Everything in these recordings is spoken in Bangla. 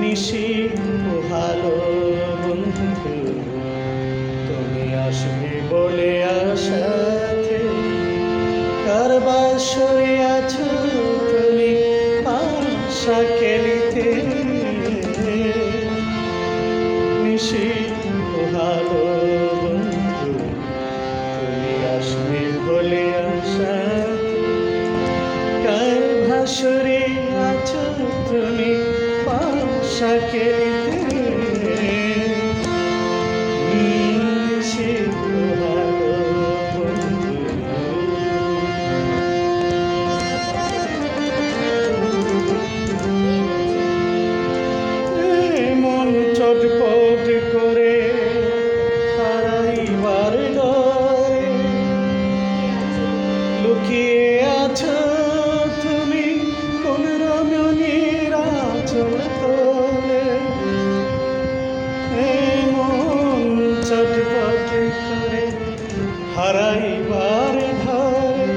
নিশি ভালো বন্ধু তুমি আসবে বলে আসরে আছো তুমি পাশা খেলিতে হারাইবার ধারে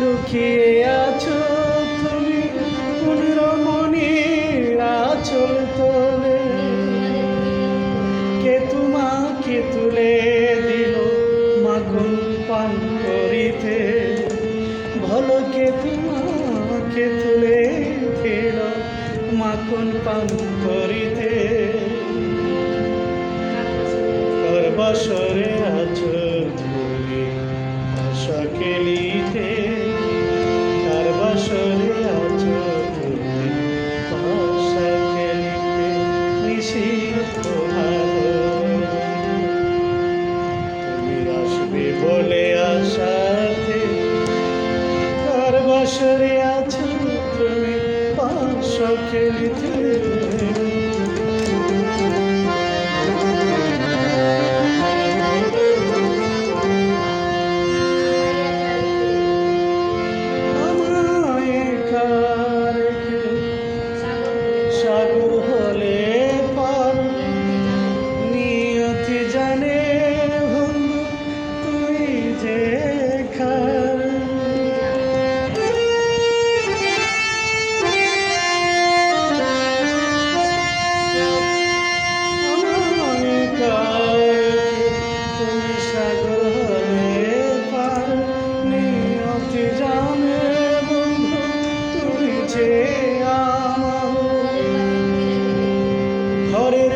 লুকিয়ে আছো তুমি কোন রমণীর আচল তোলে। কে তোমাকে তুলে দিল মাগুন পান করিতে? ভালো কে তোমাকে তুলে দিল মাখন পান করিতে? সরে আছো সকলিতে তার বসরে আছো তুমি সকলিতে নিশিত ভালো তুমি আসবে বলে আশাতে, তার বসরে আছো তুমি সকলিতে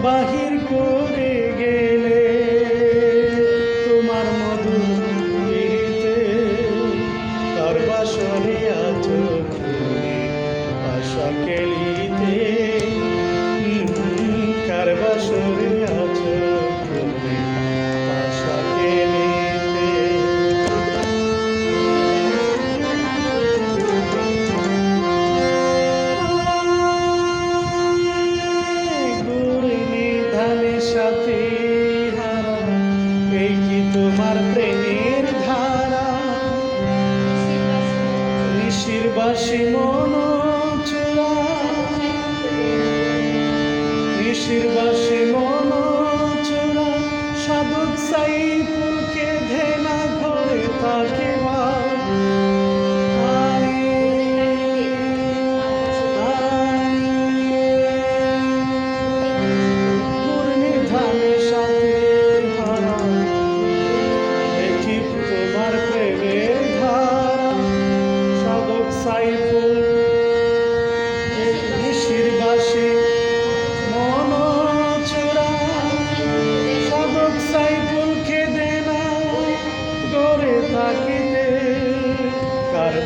বাহির করে গেল